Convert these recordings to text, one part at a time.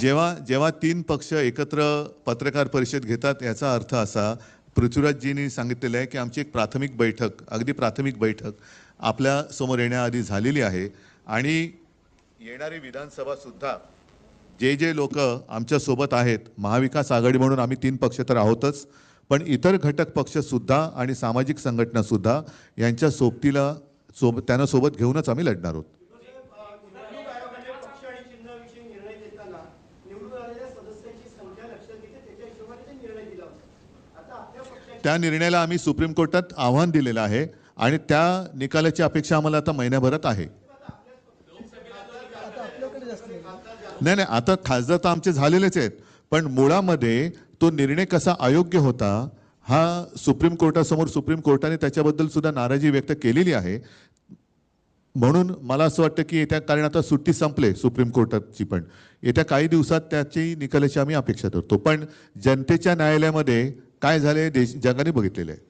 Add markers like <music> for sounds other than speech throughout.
जेव्हा जेव्हा तीन पक्ष एकत्र पत्रकार परिषद घेतात याचा अर्थ असा पृथ्वीराजजींनी सांगितलेलं आहे की आमची एक प्राथमिक बैठक अगदी प्राथमिक बैठक आपल्यासमोर येण्याआधी झालेली आहे. आणि येणारी विधानसभासुद्धा जे जे लोक आमच्यासोबत आहेत महाविकास आघाडी म्हणून आम्ही तीन पक्ष तर आहोतच पण इतर घटक पक्षसुद्धा आणि सामाजिक संघटनासुद्धा यांच्या सोबतीला सोबत त्यांना सोबत घेऊनच आम्ही लढणार आहोत निवडणूक आयोगाने पक्ष आणि चिन्हाविषयी निर्णय देताना निवडून आलेल्या सदस्यांची संख्या लक्षात घेते त्याच्या हिशोबाने ते निर्णय दिला होता आता आपल्या पक्षाची त्या निर्णयाला आम्ही सुप्रीम कोर्टात आव्हान दिलेलं आहे आणि त्या निकालाची अपेक्षा आम्हाला आता महिन्याभरात आहे. नाही नाही आता खासदार तर आमचे झालेलेच आहेत पण मुळामध्ये तो निर्णय कसा अयोग्य होता हा सुप्रीम कोर्टासमोर सुप्रीम कोर्टाने त्याच्याबद्दल सुद्धा नाराजी व्यक्त केलेली आहे. म्हणून मला असं वाटतं की येत्या कारण आता सुट्टी संपले सुप्रीम कोर्टाची पण येत्या काही दिवसात त्याची निकालाची आम्ही अपेक्षा करतो पण जनतेच्या न्यायालयामध्ये काय झाले? देश जगाने बघितलेलं. आहे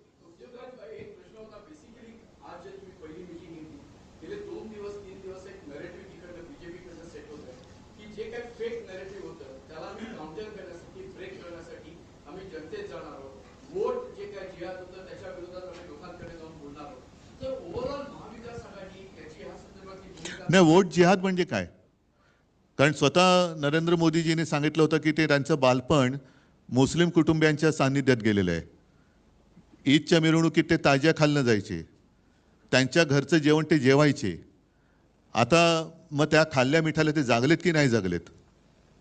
नाही वोट जिहाद म्हणजे काय? कारण स्वतः नरेंद्र मोदीजीने सांगितलं होतं की ते त्यांचं बालपण मुस्लिम कुटुंबियांच्या सान्निध्यात गेलेलं आहे. ईदच्या मिरवणुकीत ते ताज्या खाल्लं जायचे. त्यांच्या घरचं जेवण ते जेवायचे. आता मग त्या खाल्ल्या मिठाला ते जागलेत की नाही जागलेत?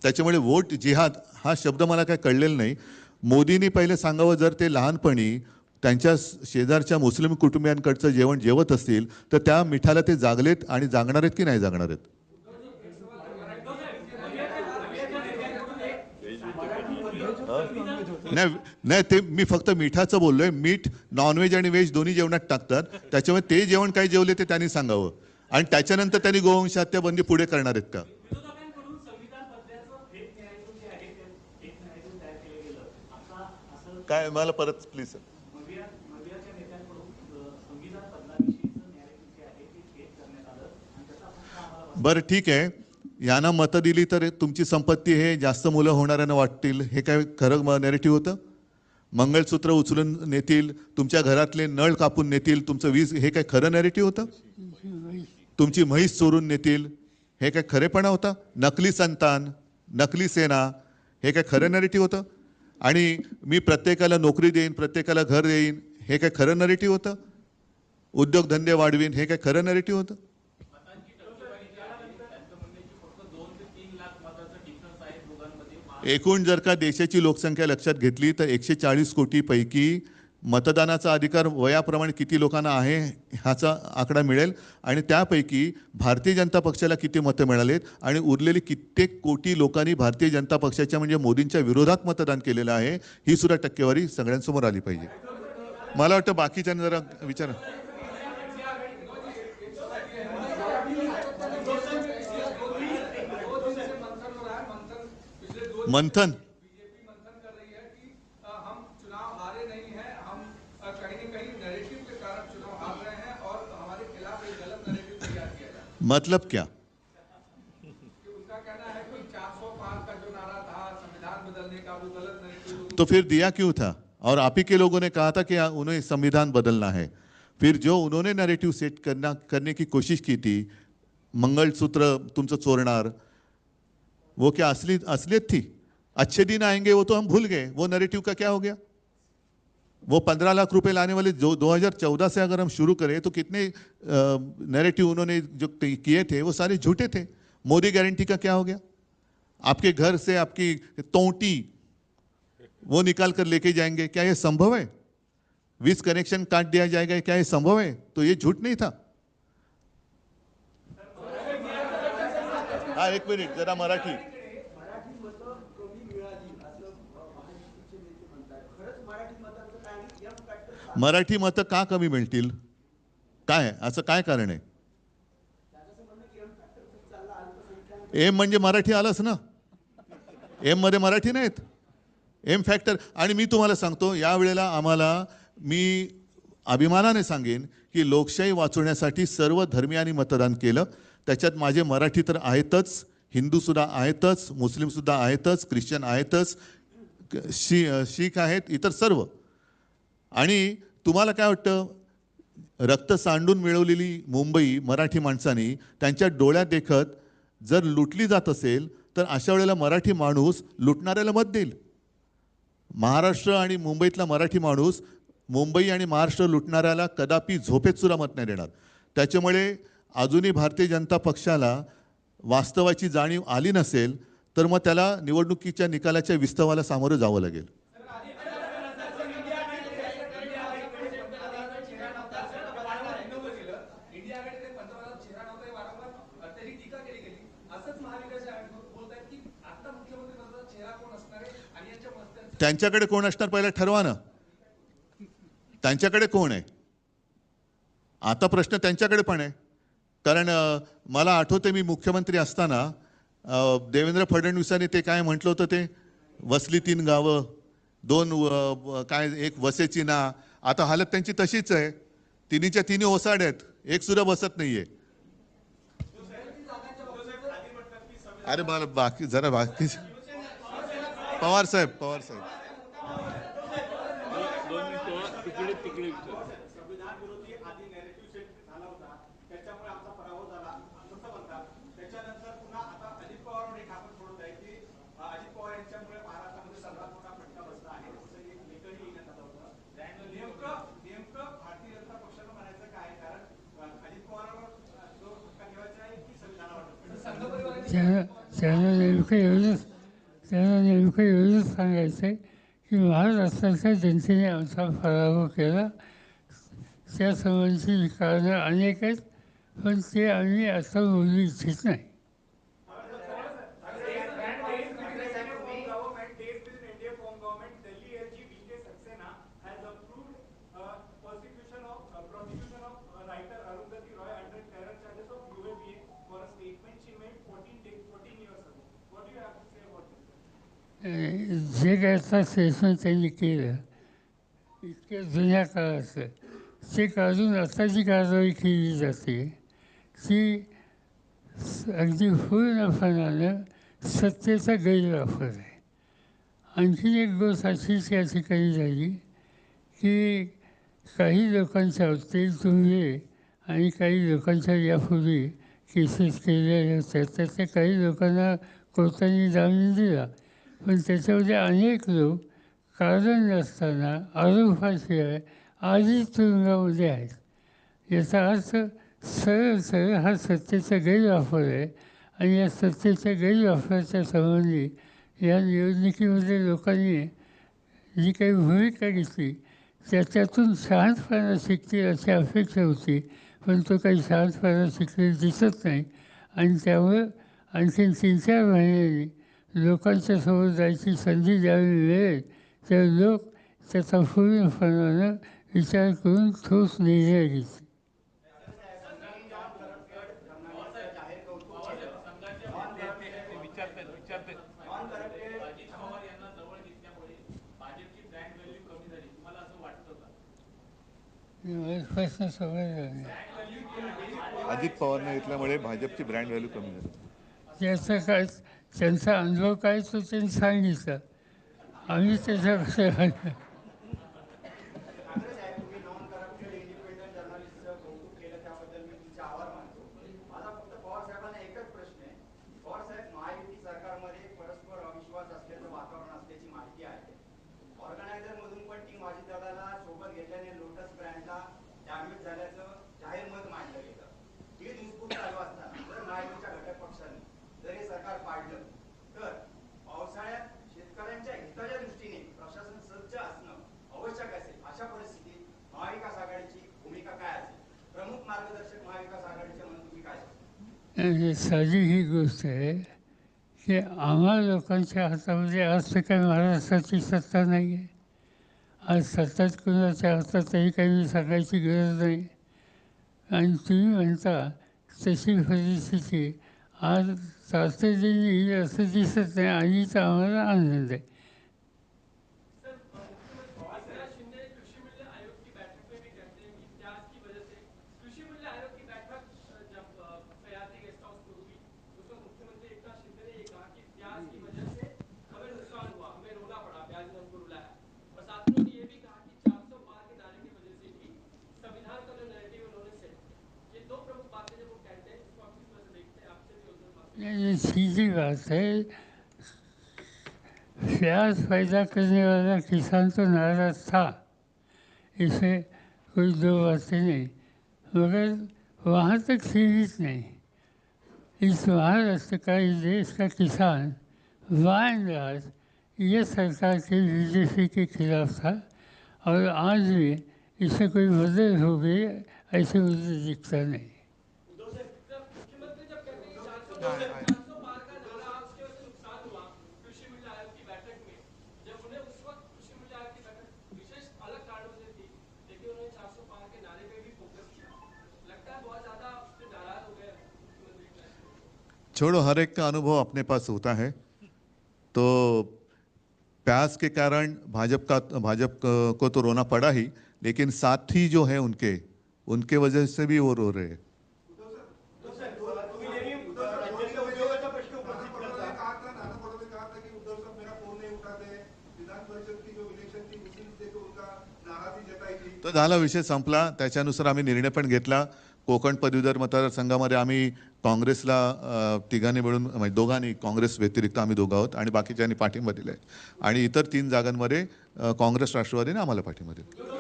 त्याच्यामुळे वोट जिहाद हा शब्द मला काय कळलेला नाही. मोदींनी पहिले सांगावं जर ते लहानपणी त्यांच्या शेजारच्या मुस्लिम कुटुंबियांकडचं जेवण जेवत असतील तर त्या मिठाला ते जागलेत आणि जागणार आहेत की नाही जागणार आहेत? नाही नाही ते मी फक्त मिठाचं बोललोय. मीठ नॉनव्हेज आणि व्हेज दोन्ही जेवणात टाकतात. त्याच्यामुळे ते जेवण काय जेवले ते त्यांनी सांगावं. आणि त्याच्यानंतर त्यांनी गोवंश हत्याबंदी पुढे करणार आहेत का? काय मला परत प्लीज बरं ठीक आहे. यांना मतं दिली तर तुमची संपत्ती हे जास्त मुलं होणाऱ्यांना वाटतील. हे काय खरं नेरेटिव्ह होतं? मंगळसूत्र उचलून नेतील तुमच्या घरातले नळ कापून नेतील तुमचं वीज हे काय खरं नेरेटिव्ह होतं? तुमची म्हैस चोरून नेतील हे काय खरेपणा होता? नकली संतान नकली सेना हे काय खरं नेरेटिव्ह होतं? आणि मी प्रत्येकाला नोकरी देईन प्रत्येकाला घर देईन हे काय खरं नेरेटिव्ह होतं? उद्योगधंदे वाढवीन हे काय खरं नेरेटिव्ह होतं? एकूण जर का देशाची लोकसंख्या लक्षात घेतली तर एकशे चाळीस कोटीपैकी मतदानाचा अधिकार वयाप्रमाणे किती लोकांना आहे ह्याचा आकडा मिळेल आणि त्यापैकी भारतीय जनता पक्षाला किती मतं मिळालेत आणि उरलेली कित्येक कोटी लोकांनी भारतीय जनता पक्षाच्या म्हणजे मोदींच्या विरोधात मतदान केलेलं आहे ही सुद्धा टक्केवारी सगळ्यांसमोर आली पाहिजे. मला वाटतं बाकीच्या जरा विचार. वो मतलब क्या? तो फिर दिया क्यों था? और आप ही के लोगों ने कहा था कि उन्हें संविधान बदलना है। फिर जो उन्होंने नैरेटिव सेट करना, करने की कोशिश की थी, मंगलसूत्र तुमचं चोरणार, वो क्या असली, असलियत थी? अच्छे दिन आएँगे, वो तो हम भूल गए। वो नरेटिव का क्या हो गया? वो पंद्रह लाख रुपए लाने वाले जो 2014 से अगर हम शुरू करें तो कितने नैरेटिव उन्होंने जो किए थे, वो सारे झूठे थे। मोदी गारंटी का क्या हो गया? आपके घर से आपकी तोटी वो निकाल कर लेके जाएँगे। क्या ये संभव है? वीज कनेक्शन काट दिया जाएगा, क्या ये संभव है? तो ये झूठ नहीं था। हाँ एक मिनट, जरा मराठी। मराठी मतं का कमी मिळतील? काय? असं काय कारण आहे? एम म्हणजे मराठी आलंच ना. एममध्ये मराठी नाहीत. M factor. आणि मी तुम्हाला सांगतो यावेळेला आम्हाला मी अभिमानाने सांगेन की लोकशाही वाचवण्यासाठी सर्व धर्मियांनी मतदान केलं. त्याच्यात माझे मराठी तर आहेतच हिंदूसुद्धा आहेतच मुस्लिमसुद्धा आहेतच ख्रिश्चन आहेतच शी शीख आहेत इतर सर्व. आणि तुम्हाला काय वाटतं? रक्त सांडून मिळवलेली मुंबई मराठी माणसांनी त्यांच्या डोळ्यात देखत जर लुटली जात असेल तर अशा वेळेला मराठी माणूस लुटणाऱ्याला मत देईल. महाराष्ट्र आणि मुंबईतला मराठी माणूस मुंबई आणि महाराष्ट्र लुटणाऱ्याला कदापि झोपेत सुद्धा मत नाही देणार. त्याच्यामुळे अजूनही भारतीय जनता पक्षाला वास्तवाची जाणीव आली नसेल तर मग त्याला निवडणुकीच्या निकालाच्या विस्तवाला सामोरं जावं लागेल इंडिया आघाडीने पंतप्रधान चेहरा नव्हता हे वारंवार त्याची टीका केली गेली असंच महाविकास आघाडी बोलत आहेत की आता मुख्यमंत्री पदाचा चेहरा कोण असणार आहे आणि यांच्या मस्त्यांचं त्यांच्याकडे कोण असणार पहिला? ठरवा ना. त्यांच्याकडे कोण आहे? आता प्रश्न त्यांच्याकडे पण आहे. कारण मला आठवते मी मुख्यमंत्री असताना देवेंद्र फडणवीसांनी ते काय म्हटलं होतं ते? वसली तीन गावं दोन काय एक वसेची ना आता हालत त्यांची तशीच आहे. तिन्हीच्या तिन्ही ओसाड आहेत. एक सुद्धा बसत नाहीये. अरे मला बाकी जरा बाकी पवार साहेब पवार साहेब संविधान त्यांना नेमकं एवढंच सांगायचं आहे की महाराष्ट्राच्या जनतेने आमचा पराभव केला. त्यासंबंधीची कारणं अनेक आहेत पण ते आम्ही आता बोलू इच्छित नाही. जे काय आता त्यांनी केलं. इतक्या जुन्या काळाचं ते काढून आता जी कारवाई केली जाते. ती अगदी पूर्णपणानं सत्तेचा गैरवापर आहे. आणखी एक गोष्ट अशीच या ठिकाणी झाली की काही लोकांच्या बाबतीत तुम्ही आणि काही लोकांच्या यापूर्वी केसेस केलेल्या होत्या त्यातल्या काही लोकांना कोर्टाने जामीन दिला. पण त्याच्यामध्ये अनेक लोक कारण नसताना आरोपाशिवाय आधीच तुरुंगामध्ये आहेत. याचा अर्थ सरळ सरळ हा सत्तेचा गैरवापर आहे आणि या सत्तेच्या गैरवापराच्या संबंधी या निवडणुकीमध्ये लोकांनी जी काही भूमिका घेतली त्याच्यातून शांतपणा शिकतील अशी अपेक्षा होती पण तो काही शांतपणा शिकलेला दिसत नाही. आणि त्यामुळं आणखीन तीन चार महिन्यांनी लोकांच्या समोर जायची संधी ज्यावेळी मिळेल त्यावेळी लोक त्याचा पूर्णपणानं विचार करून ठोस निर्णय घेतील. प्रश्न समजला अजित पवारने घेतल्यामुळे भाजपची ब्रँड व्हॅल्यू कमी झाली. त्याचा काय त्यांचा अनुभव काय तो त्यांनी सांगितलं. आम्ही त्याच्याकडे ठाकरे साहेब तुम्ही नॉन करप्टेड इंडिपेंडंट जर्नलिस्टचं कौतुक केलं त्याबद्दल मी तुमचे आभार मानतो माझा फक्त पवार साहेबांना एकच प्रश्न आहे पवार साहेब महायुती सरकारमध्ये परस्पर अविश्वास असल्याचं वातावरण असल्याची माहिती आहे ऑर्गनायझर मधून पण टीम अजितदादाला सोबत घेतल्याने लोटस ब्रँडला डॅमेज झाल्याचं जाहीर मत मांडलं गेलं ही दुष्पूर चालू असताना जर महायुतीच्या घटक पक्षाने जर हे सरकार पाडलं तर पावसाळ्यात शेतकऱ्यांच्या हिताच्या दृष्टीने प्रशासन सज्ज असणं आवश्यक असेल अशा परिस्थितीत महाविकास आघाडीची भूमिका काय असेल प्रमुख मार्गदर्शक महाविकास आघाडीचे म्हणून तुम्ही काय सांगाल? म्हणजे आणि साधी ही गोष्ट आहे की आम्हा लोकांच्या हातामध्ये म्हणजे आज तर काही महाराष्ट्राची सत्ता नाही आहे. आज सत्ताच कुणाच्या हातातही काही मी सांगायची गरज नाही. आणि तुम्ही म्हणता तशी परिस्थिती आज तातडीने असं दिसत नाही आणि तर आम्हाला आनंद आहे. ये सीधी बात है। प्याज पैदा करने वाला किसान तो नाराज़ था। इसे कोई दो बातें नहीं, मगर वहाँ तक सीमित नहीं। इस महाराष्ट्र का, इस देश का किसान वायनाज ये सरकार के बीजेपी के खिलाफ था। और आज भी इसमें कोई मदद हो गई ऐसे मुझे दिखता नहीं। छोड़ो, हर एक का अनुभव अपने पास होता है। तो प्यास के कारण भाजपा का, भाजपा को तो रोना पड़ा ही, लेकिन साथी जो है उनके उनके वजह से भी वो रो रहे हैं। झाला विषय संपला. त्याच्यानुसार आम्ही निर्णय पण घेतला. कोकण पदवीधर मतदारसंघामध्ये आम्ही काँग्रेसला तिघांनी मिळून म्हणजे दोघांनी काँग्रेस व्यतिरिक्त आम्ही दोघं आहोत आणि बाकीच्यांनी पाठिंबा दिलाय आणि इतर तीन जागांमध्ये काँग्रेस राष्ट्रवादीने आम्हाला पाठिंबा दिला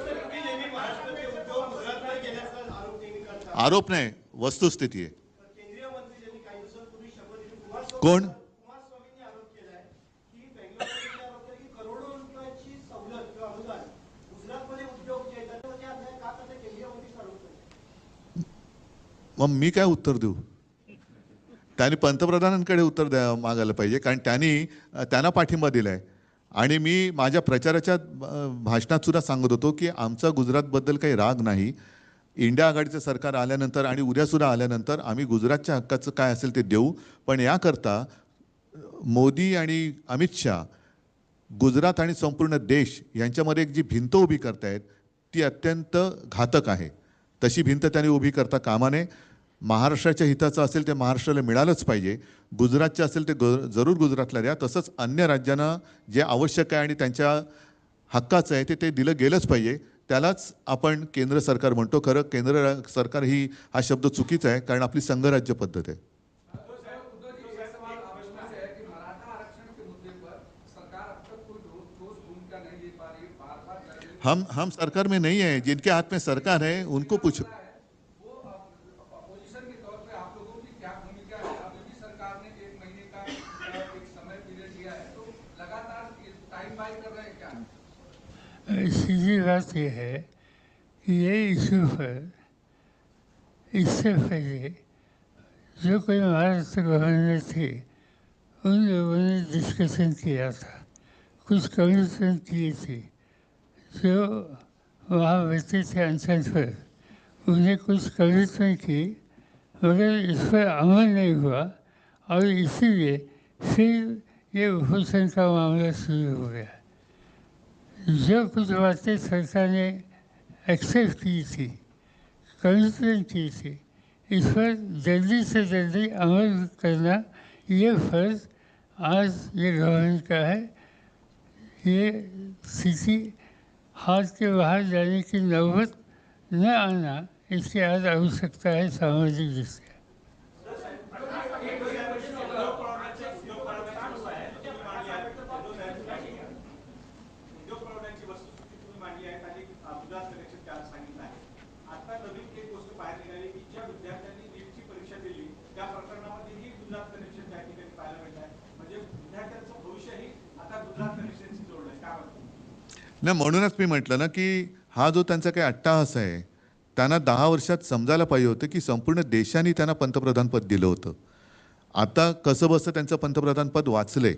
आरोप नाही. वस्तुस्थिती आहे. कोण मंत्री ज्यांनी काही दिवसांपूर्वी शपथ घेतली कुमारस्वामी कोण? कुमारस्वामींनी आरोप केलाय की बेंगलोरमध्ये आरोप केला की करोडो रुपयाची सवलत किंवा अनुदान गुजरातमध्ये उद्योग जे आहेत त्याच्यामध्ये अन्याय का करते केंद्रीय मंत्रीच आरोप करतात मग मी काय उत्तर देऊ? त्यांनी पंतप्रधानांकडे उत्तर द्या मागायला पाहिजे. कारण त्यांनी त्यांना पाठिंबा दिला आहे आणि मी माझ्या प्रचाराच्या भाषणात सुद्धा सांगत होतो की आमचा गुजरातबद्दल काही राग नाही. इंडिया आघाडीचं सरकार आल्यानंतर आणि उद्यासुद्धा आल्यानंतर आम्ही गुजरातच्या हक्काचं काय असेल ते देऊ. पण याकरता मोदी आणि अमित शहा गुजरात आणि संपूर्ण देश यांच्यामध्ये एक जी भिंत उभी करतायत ती अत्यंत घातक आहे. तशी भिंत त्यांनी उभी करता कामा नये. महाराष्ट्राच्या हिताचं असेल ते महाराष्ट्राला मिळालंच पाहिजे. गुजरातचे असेल ते ग जरूर गुजरातला द्या. तसंच अन्य राज्यांना जे आवश्यक आहे आणि त्यांच्या हक्काचं आहे ते ते दिलं गेलंच पाहिजे. त्यालाच आपण केंद्र सरकार म्हणतो. खरं केंद्र सरकार ही हा शब्द चुकीचा आहे कारण आपली संघराज्य पद्धत आहे. हम हम सरकार में नहीं है. जिनके हाथ में सरकार है उनको पूछो सीधी बात यह है कि ये इशू पर इससे पहले जो कोई महाराष्ट्र गवर्नर थे, उन लोगों ने डिस्कशन किया था। कुछ कमीशन किए थे, जो वहाँ बैठे थे अनशन पर। उन्हें कुछ कमिटमेंट की, मगर इस पर अमल नहीं हुआ, और इसीलिए फिर ये भूषण का मामला शुरू हो गया। जो कुछ बातें सरकार ने एक्सेप्ट की थी कमिटमेंट की थी इस पर जल्दी से जल्दी अमल करना ये फर्ज आज ये गवर्नमेंट का है ये स्थिति हाथ के बाहर जाने की नौबत न आना इसकी आज आवश्यकता है सामाजिक दृष्टि उद्योग परवान्याची वस्तुस्थिती तुम्ही मांडली आहे आणि अ, गुजरात कनेक्शन त्यात सांगितलं आहे आता नवीन एक गोष्ट बाहेर निघाली की ज्या विद्यार्थ्यांनी नीटची परीक्षा दिली त्या प्रकरणामध्येही गुजरात कनेक्शन त्या ठिकाणी पाहायला मिळत आहे म्हणजे विद्यार्थ्यांचं भविष्यही आता गुजरात कनेक्शनशी जोडलंय काय वाटतं नाही म्हणूनच मी म्हटलं ना की हा जो त्यांचा काही अट्टाहास आहे त्यांना दहा वर्षात समजायला पाहिजे होतं की संपूर्ण देशाने त्यांना पंतप्रधानपद दिलं होतं. आता कसं बसं त्यांचं पंतप्रधानपद वाचले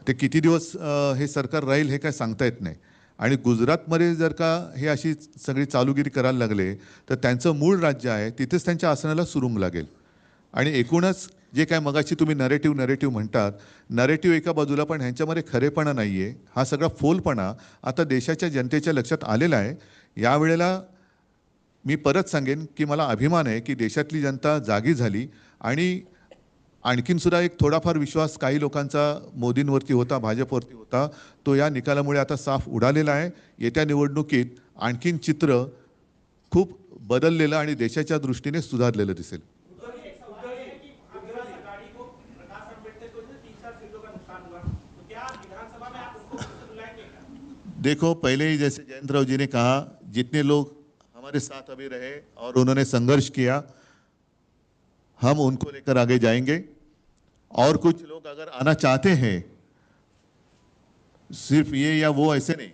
ते किती दिवस हे सरकार राहील हे काय सांगता येत नाही. आणि गुजरातमध्ये जर का हे अशी सगळी चालूगिरी करायला लागले तर त्यांचं मूळ राज्य आहे तिथेच त्यांच्या आसनाला सुरुंग लागेल. आणि एकूणच जे काय मगाशी तुम्ही नरेटिव्ह नरेटिव्ह म्हणतात नरेटिव्ह एका बाजूला पण ह्यांच्यामध्ये खरेपणा नाही आहे हा सगळा फोलपणा आता देशाच्या जनतेच्या लक्षात आलेला आहे. यावेळेला मी परत सांगेन की मला अभिमान आहे की देशातली जनता जागी झाली आणि आणखीन सुद्धा एक थोडाफार विश्वास काही लोकांचा मोदींवरती होता भाजपवरती होता तो या निकालामुळे आता साफ उडालेला आहे. येत्या निवडणुकीत आणखीन चित्र खूप बदललेलं आणि देशाच्या दृष्टीने सुधारलेलं दिसेल. देखो, पहले ही जैसे जयंत राव जी ने कहा, जितने लोग हमारे साथ अभी रहे और उन्होंने संघर्ष किया, हम उनको लेकर आगे जाएँगे। और कुछ लोग अगर आना चाहते हैं, सिर्फ़ ये या वो ऐसे नहीं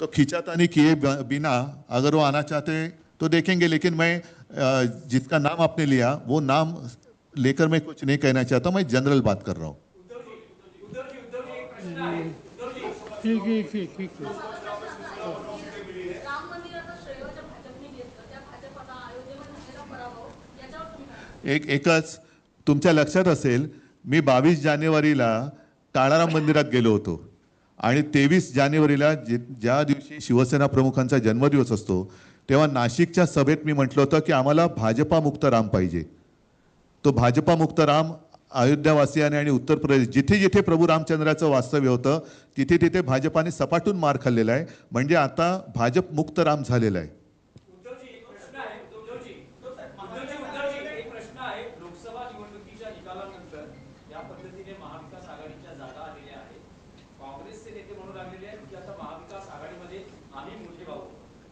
तो खींचातानी किए बिना अगर वो आना चाहते हैं तो देखेंगे। लेकिन मैं जिसका नाम आपने लिया, वो नाम लेकर मैं कुछ नहीं कहना चाहता, मैं जनरल बात कर रहा हूँ। ठीक आहे ठीक ठीक एक एकच तुमच्या लक्षात असेल मी बावीस जानेवारीला ताळाराम मंदिरात गेलो होतो. आणि तेवीस जानेवारीला जे ज्या दिवशी शिवसेना प्रमुखांचा जन्मदिवस असतो तेव्हा नाशिकच्या सभेत मी म्हटलं होतं की आम्हाला भाजपामुक्त राम पाहिजे. तो भाजपामुक्त राम अयोध्यावासियाने आणि उत्तर प्रदेश जिथे जिथे प्रभू रामचंद्राचं वास्तव्य होतं तिथे तिथे भाजपाने सपाटून मार खाल्लेला आहे. म्हणजे आता भाजप मुक्त राम झालेला आहे. उद्धवजी एक प्रश्न आहे. उद्धवजी उद्धवजी उद्धवजी एक प्रश्न आहे. लोकसभा निवडणुकीच्या निकालानंतर या पद्धतीने महाविकास आघाडीच्या जागा आलेल्या आहेत. काँग्रेसचे नेते म्हणू लागलेले आहेत की आता महाविकास आघाडीमध्ये आम्ही मोठे भाऊ.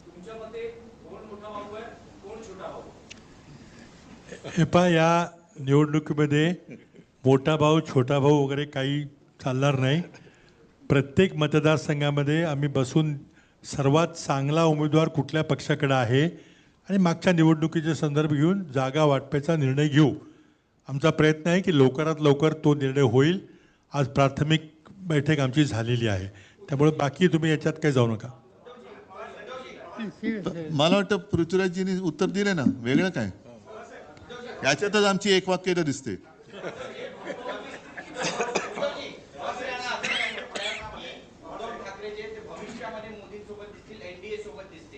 तुमच्या मते कोण मोठा भाऊ आहे? कोण छोटा भाऊ? हे पहा या निवडणुकीमध्ये मोठा भाऊ छोटा भाऊ वगैरे काही चालणार नाही. प्रत्येक मतदारसंघामध्ये आम्ही बसून सर्वात चांगला उमेदवार कुठल्या पक्षाकडे आहे आणि मागच्या निवडणुकीचे संदर्भ घेऊन जागा वाटपाचा निर्णय घेऊ. आमचा प्रयत्न आहे की लवकरात लवकर तो निर्णय होईल. आज प्राथमिक बैठक आमची झालेली आहे. त्यामुळे बाकी तुम्ही याच्यात काही जाऊ नका. मला वाटतं पृथ्वीराजजींनी उत्तर दिले ना. वेगळं काय? याच्यातच आमची एक वाक्य दिसते उद्धव ठाकरे जे ते भविष्यामध्ये मोदींसोबत दिसतील एनडीए सोबत दिसतील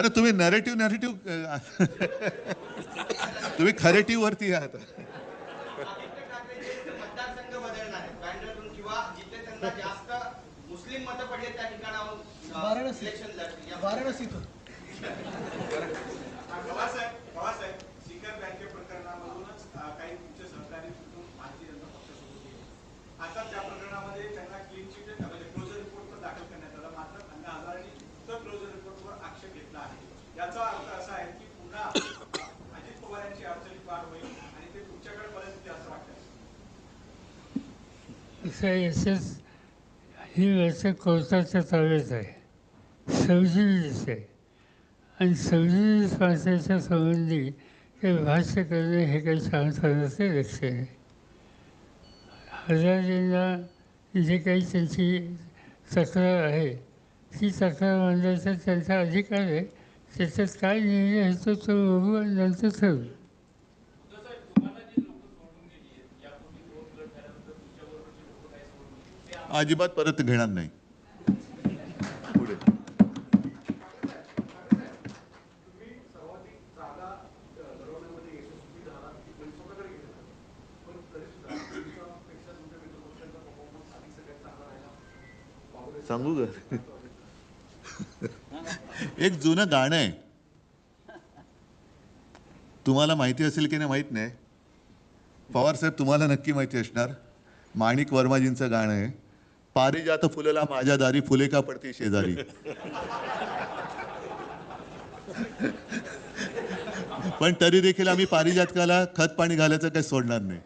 अरे तुम्ही नरेटिव्ह नरेटिव्ह <laughs> तुम्ही खरेटिव्ह वरती आहात वाराणसी वाराणसीतून मतदारसंघ बदलणार आहेत बँड्रातून किंवा जिथे त्यांना जास्त मुस्लिम मतं पडले त्या ठिकाणाहून इलेक्शन लढतील या- वाराणसीतून पवारसाहेब पवारसाहेब सिकर बँके प्रकरणामधूनच अ, काही तुमचे सहकारी तिथून भारतीय जनता पक्षासोबत गेले आता त्या प्रकरणामध्ये त्यांना क्लीन चिट म्हणजे क्लोजर रिपोर्ट पण दाखल करण्यात आला मात्र अण्णा हजारेंनी तर क्लोजर रिपोर्टवर आक्षेप घेतला आहे याचा अर्थ असा आहे की पुन्हा अजित पवार यांची अडचणी पार होईल आणि ते तुमच्याकडे परत येतील असं वाटतं ही व्यवस्था कोर्टाच्या ताब्यात आहे. सव्वीस आहे. आणि सव्वीस माणसाच्या संबंधी ते भाष्य करणे हे काही सांगतानाचे लक्ष आहे. हजारेंना जे काही त्यांची तक्रार आहे ती तक्रार मांडायचा त्यांचा अधिकार आहे. त्याच्यात काय निर्णय होतो तो बघू नंतर ठरवू अजिबात परत घेणार नाही. पुढे. सांगू का परिसोबत गेले पण तरी सुद्धा तुमच्यापेक्षा तुमच्या मित्रपक्षांचा परफॉर्मन्स अधिक सगळ्यात चांगला राहिला सांगू ग एक जुनं गाणं आहे. तुम्हाला माहिती असेल की नाही माहीत नाही. पवार साहेब तुम्हाला नक्की माहिती असणार. माणिक वर्माजींचं गाणं आहे. पारिजात फुलला माझ्या दारी फुले का पडती शेजारी. पण तरी देखील आम्ही पारिजातकाला खत पाणी घालायचं काही सोडणार नाही.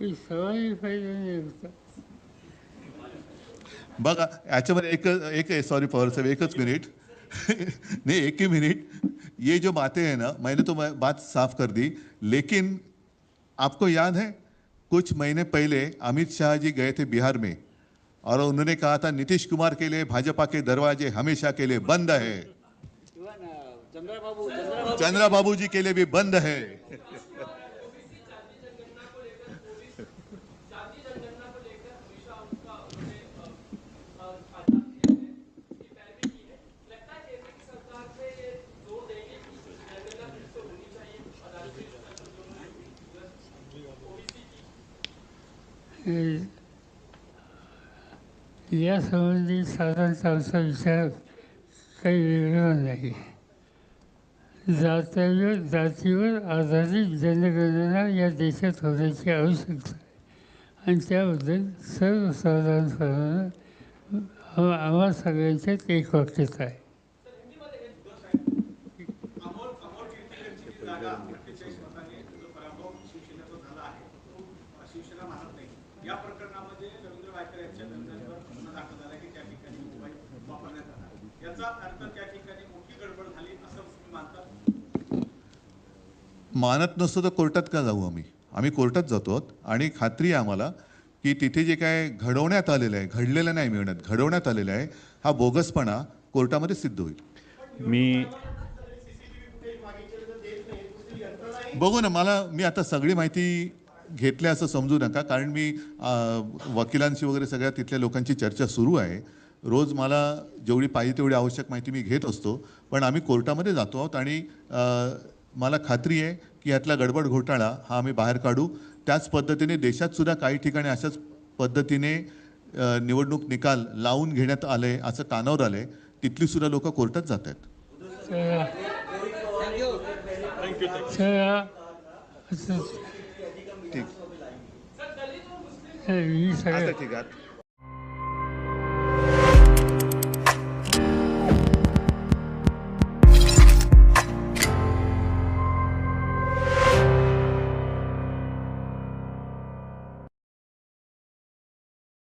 काही सवाई फ़ायदा नाही होता बघा याच्यामध्ये एक एक सॉरी पवार साहब एकच मिनिट. नहीं एक ही मिनट. ये जो बातें हैं ना मैंने तो मैं बात साफ़ कर दी. लेकिन आपको याद है कुछ महीने पहले अमित शाह जी गए थे बिहार में और उन्होंने कहा था नीतीश कुमार के लिए भाजपा के दरवाजे हमेशा के लिए बंद है। चंद्रा बाबू जी के लिए भी बंद है। यासंबंधी साधारणतः आमचा विचार काही वेगळा नाही. जातीवर जातीवर आधारित जनगणना या देशात होण्याची आवश्यकता आहे. आणि त्याबद्दल सर्वसाधारणपणे आम्हा सगळ्यांच्यात एक वाक्यता आहे अमोल अमोल कीर्तीकरची जी जागा अठ्ठेचाळीस मताने जो पराभव शिवसेनेचा झाला आहे तो शिवसेना मानत नाही या प्रकरणामध्ये रवींद्र वायकर यांच्या नंदनवर गुन्हा दाखल झाला की त्या ठिकाणी मोबाईल वापरण्यात आला याचा अर्थ त्या ठिकाणी मोठी गडबड झाली असं तुम्ही मानता मानत नसतो तर कोर्टात का जाऊ आम्ही? आम्ही कोर्टात जातो आहोत. आणि खात्री आहे आम्हाला की तिथे जे काय घडवण्यात आलेलं आहे घडलेलं नाही मिळण्यात घडवण्यात आलेलं आहे हा बोगसपणा कोर्टामध्ये सिद्ध होईल. मी बघू ना मला मी आता सगळी माहिती घेतली असं समजू नका. कारण मी वकिलांशी वगैरे सगळ्या तिथल्या लोकांची चर्चा सुरू आहे. रोज मला जेवढी पाहिजे तेवढी आवश्यक माहिती मी घेत असतो. पण आम्ही कोर्टामध्ये जातो आहोत आणि मला खात्री आहे की यातला गडबड घोटाळा हा आम्ही बाहेर काढू. त्याच पद्धतीने देशात सुद्धा काही ठिकाणी अशाच पद्धतीने निवडणूक निकाल लावून घेण्यात आले असं कानावर आलंय. तिथली सुद्धा लोक कोर्टात जात आहेत. ठीक. ही ठीक आहे.